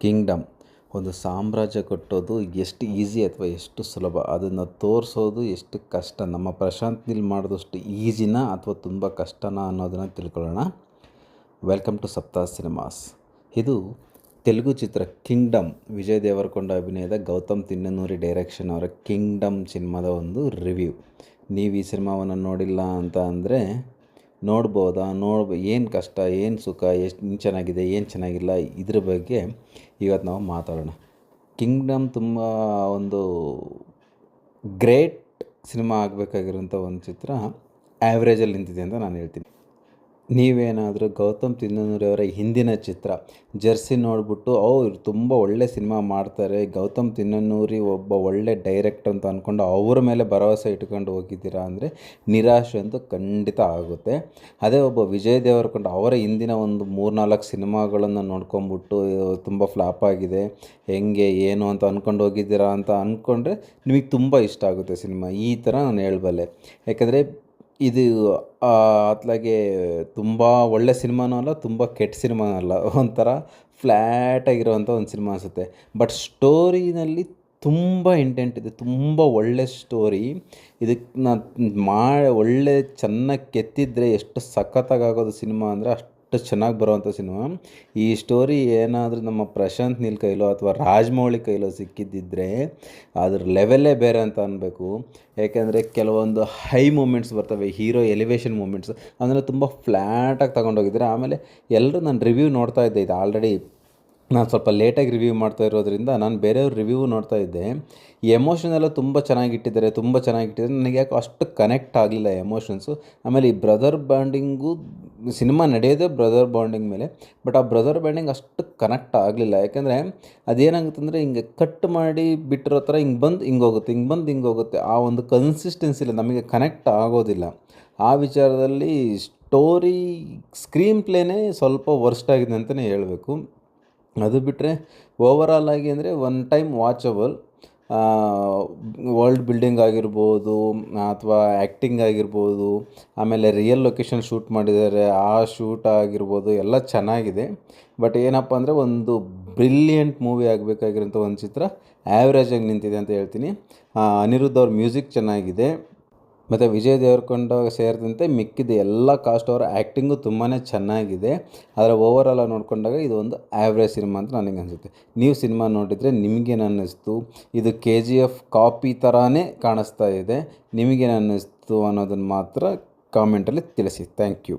Kingdom. ಒಂದು ಸಾಮ್ರಾಜ್ಯ ಕಟ್ಟೋದು ಎಷ್ಟು ಈಸಿ ಅಥವಾ ಎಷ್ಟು ಸುಲಭ? ಅದನ್ನು ತೋರಿಸೋದು ಎಷ್ಟು ಕಷ್ಟ? ನಮ್ಮ ಪ್ರಶಾಂತ್ ನಿಲ್ ಮಾಡಿದಷ್ಟು ಈಸಿನಾ ಅಥವಾ ತುಂಬ ಕಷ್ಟನಾ ಅನ್ನೋದನ್ನು ತಿಳ್ಕೊಳ್ಳೋಣ. Welcome to Sapta cinemas. ಇದು ತೆಲುಗು ಚಿತ್ರ ಕಿಂಗ್ಡಮ್. ವಿಜಯ್ ದೇವರಕೊಂಡ ಅಭಿನಯದ ಗೌತಮ್ ತಿನ್ನನೂರಿ ಡೈರೆಕ್ಷನ್ ಅವರ ಕಿಂಗ್ಡಮ್ ಸಿನಿಮಾದ ಒಂದು ರಿವ್ಯೂ. ನೀವು ಈ ಸಿನಿಮಾವನ್ನು ನೋಡಿಲ್ಲ ಅಂತ ಅಂದರೆ ನೋಡ್ಬೋದಾ? ನೋಡ್ ಏನು ಕಷ್ಟ, ಏನು ಸುಖ, ಎಷ್ಟು ಚೆನ್ನಾಗಿದೆ, ಏನು ಚೆನ್ನಾಗಿಲ್ಲ, ಇದ್ರ ಬಗ್ಗೆ ಇವತ್ತು ನಾವು ಮಾತಾಡೋಣ. ಕಿಂಗ್ಡಮ್ ತುಂಬ ಒಂದು ಗ್ರೇಟ್ ಸಿನಿಮಾ ಆಗಬೇಕಾಗಿರೋಂಥ ಒಂದು ಚಿತ್ರ ಆ್ಯಾವ್ರೇಜಲ್ಲಿ ನಿಂತಿದೆ ಅಂತ ನಾನು ಹೇಳ್ತೀನಿ. ನೀವೇನಾದರೂ ಗೌತಮ್ ತಿನ್ನನೂರಿ ಅವರ ಹಿಂದಿನ ಚಿತ್ರ ಜರ್ಸಿ ನೋಡಿಬಿಟ್ಟು ಅವ್ರು ತುಂಬ ಒಳ್ಳೆ ಸಿನಿಮಾ ಮಾಡ್ತಾರೆ. ಗೌತಮ್ ತಿನ್ನನೂರಿ ಒಬ್ಬ ಒಳ್ಳೆ ಡೈರೆಕ್ಟ್ ಅಂತ ಅಂದ್ಕೊಂಡು ಅವ್ರ ಮೇಲೆ ಭರವಸೆ ಇಟ್ಕೊಂಡು ಹೋಗಿದ್ದೀರಾ? ಅಂದರೆ ನಿರಾಶೆ ಅಂತೂ ಖಂಡಿತ ಆಗುತ್ತೆ. ಅದೇ ಒಬ್ಬ ವಿಜಯ್ ದೇವರಕೊಂಡ ಅವರ ಹಿಂದಿನ ಒಂದು ಮೂರ್ನಾಲ್ಕು ಸಿನಿಮಾಗಳನ್ನು ನೋಡ್ಕೊಂಬಿಟ್ಟು ತುಂಬ ಫ್ಲಾಪ್ ಆಗಿದೆ. ಹೆಂಗೆ, ಏನು ಅಂತ ಅಂದ್ಕೊಂಡು ಹೋಗಿದ್ದೀರಾ? ಅಂತ ಅಂದ್ಕೊಂಡ್ರೆ ನಿಮಗೆ ತುಂಬ ಇಷ್ಟ ಆಗುತ್ತೆ ಸಿನಿಮಾ. ಈ ಥರ ನಾನು ಹೇಳಬಲ್ಲೆ. ಯಾಕಂದರೆ ಇದು ಅತ್ಲಾಗೆ ತುಂಬ ಒಳ್ಳೆ ಸಿನಿಮಾನೂ ಅಲ್ಲ, ತುಂಬ ಕೆಟ್ಟ ಸಿನಿಮಾನೂ ಅಲ್ಲ. ಒಂಥರ ಫ್ಲ್ಯಾಟಾಗಿರೋವಂಥ ಒಂದು ಸಿನಿಮಾ ಅನಿಸುತ್ತೆ. ಬಟ್ ಸ್ಟೋರಿನಲ್ಲಿ ತುಂಬ ಇಂಟೆಂಟ್ ಇದೆ, ತುಂಬ ಒಳ್ಳೆ ಸ್ಟೋರಿ. ಇದಕ್ಕೆ ನಾನು ಮಾ, ಒಳ್ಳೆ ಚೆನ್ನಾಗಿ ಕೆತ್ತಿದ್ರೆ ಎಷ್ಟು ಸಖತ್ತಾಗಿ ಆಗೋದು ಸಿನಿಮಾ ಅಂದರೆ ಅಷ್ಟು ಚೆನ್ನಾಗಿ ಬರುವಂಥ ಸಿನಿಮಾ. ಈ ಸ್ಟೋರಿ ಏನಾದರೂ ನಮ್ಮ ಪ್ರಶಾಂತ್ ನೀಲ್ ಕೈಲೋ ಅಥವಾ ರಾಜಮೌಳಿ ಕೈಲೋ ಸಿಕ್ಕಿದ್ದಿದ್ರೆ ಅದ್ರ ಲೆವೆಲ್ಲೇ ಬೇರೆ ಅಂತ ಅನ್ಬೇಕು. ಯಾಕೆಂದರೆ ಕೆಲವೊಂದು ಹೈ ಮೂಮೆಂಟ್ಸ್ ಬರ್ತವೆ ಹೀರೋ ಎಲಿವೇಶನ್ ಮೂಮೆಂಟ್ಸ್ ಅಂದರೆ ತುಂಬ ಫ್ಲ್ಯಾಟಾಗಿ ತಗೊಂಡೋಗಿದ್ದಾರೆ ಆಮೇಲೆ ಎಲ್ಲರೂ ನಾನು ರಿವ್ಯೂ ನೋಡ್ತಾ ಇದ್ದೆ. ಇದು ಆಲ್ರೆಡಿ ನಾನು ಸ್ವಲ್ಪ ಲೇಟಾಗಿ ರಿವ್ಯೂ ಮಾಡ್ತಾ ಇರೋದ್ರಿಂದ ನಾನು ಬೇರೆಯವ್ರ ರಿವ್ಯೂ ನೋಡ್ತಾ ಇದ್ದೆ. ಎಮೋಷನ್ ಎಲ್ಲ ತುಂಬ ಚೆನ್ನಾಗಿಟ್ಟಿದ್ದಾರೆ ತುಂಬ ಚೆನ್ನಾಗಿಟ್ಟಿದ್ದಾರೆ ನನಗೆ ಯಾಕೆ ಅಷ್ಟು ಕನೆಕ್ಟ್ ಆಗಲಿಲ್ಲ ಎಮೋಷನ್ಸು ಆಮೇಲೆ ಈ ಬ್ರದರ್ ಬಾಂಡಿಂಗು ಸಿನಿಮಾ ನಡೆಯೋದೇ ಬ್ರದರ್ ಬಾಂಡಿಂಗ್ ಮೇಲೆ, ಬಟ್ ಆ ಬ್ರದರ್ ಬಾಂಡಿಂಗ್ ಅಷ್ಟು ಕನೆಕ್ಟ್ ಆಗಲಿಲ್ಲ. ಯಾಕೆಂದರೆ ಅದೇನಾಗುತ್ತೆ ಅಂದರೆ ಹಿಂಗೆ ಕಟ್ ಮಾಡಿ ಬಿಟ್ಟಿರೋ ಥರ ಹಿಂಗೆ ಬಂದು ಹಿಂಗೆ ಹೋಗುತ್ತೆ, ಹಿಂಗೆ ಬಂದು ಹಿಂಗೆ ಹೋಗುತ್ತೆ. ಆ ಒಂದು ಕನ್ಸಿಸ್ಟೆನ್ಸಿ ಇಲ್ಲ ನಮಗೆ ಕನೆಕ್ಟ್ ಆಗೋದಿಲ್ಲ. ಆ ವಿಚಾರದಲ್ಲಿ ಸ್ಟೋರಿ ಸ್ಕ್ರೀನ್ ಪ್ಲೇನೇ ಸ್ವಲ್ಪ ವರ್ಸ್ಟ್ ಆಗಿದೆ ಅಂತಲೇ ಹೇಳಬೇಕು. ಅದು ಬಿಟ್ಟರೆ ಓವರಾಲ್ ಆಗಿ ಅಂದರೆ one time watchable world building ಆಗಿರ್ಬೋದು, ಅಥವಾ ಆ್ಯಕ್ಟಿಂಗ್ ಆಗಿರ್ಬೋದು, ಆಮೇಲೆ ರಿಯಲ್ ಲೊಕೇಶನ್ ಶೂಟ್ ಮಾಡಿದ್ದಾರೆ, ಆ ಶೂಟ್ ಆಗಿರ್ಬೋದು, ಎಲ್ಲ ಚೆನ್ನಾಗಿದೆ. ಬಟ್ ಏನಪ್ಪ ಅಂದರೆ ಒಂದು ಬ್ರಿಲಿಯಂಟ್ ಮೂವಿ ಆಗಬೇಕಾಗಿರೋಂಥ ಒಂದು ಚಿತ್ರ ಆ್ಯಾವ್ರೇಜಾಗಿ ನಿಂತಿದೆ ಅಂತ ಹೇಳ್ತೀನಿ. ಅನಿರುದ್ಧ ಅವ್ರ ಮ್ಯೂಸಿಕ್ ಚೆನ್ನಾಗಿದೆ. ಮತ್ತು ವಿಜಯ್ ದೇವರಕೊಂಡ ಸೇರಿದಂತೆ ಮಿಕ್ಕಿದ ಎಲ್ಲ ಕಾಸ್ಟ್ ಅವರ ಆ್ಯಕ್ಟಿಂಗು ತುಂಬಾ ಚೆನ್ನಾಗಿದೆ. ಆದರೆ ಓವರಾಲ್ ಆಗಿ ನೋಡಿಕೊಂಡಾಗ ಇದು ಒಂದು ಆ್ಯಾವ್ರೇಜ್ ಸಿನಿಮಾ ಅಂತ ನನಗೆ ಅನಿಸುತ್ತೆ. ನೀವು ಸಿನಿಮಾ ನೋಡಿದರೆ ನಿಮಗೇನು ಅನ್ನಿಸ್ತು? ಇದು ಕೆ ಜಿ ಎಫ್ ಕಾಪಿ ಥರನೇ ಕಾಣಿಸ್ತಾ ಇದೆ. ನಿಮಗೇನು ಅನ್ನಿಸ್ತು ಅನ್ನೋದನ್ನು ಮಾತ್ರ ಕಾಮೆಂಟಲ್ಲಿ ತಿಳಿಸಿ. Thank you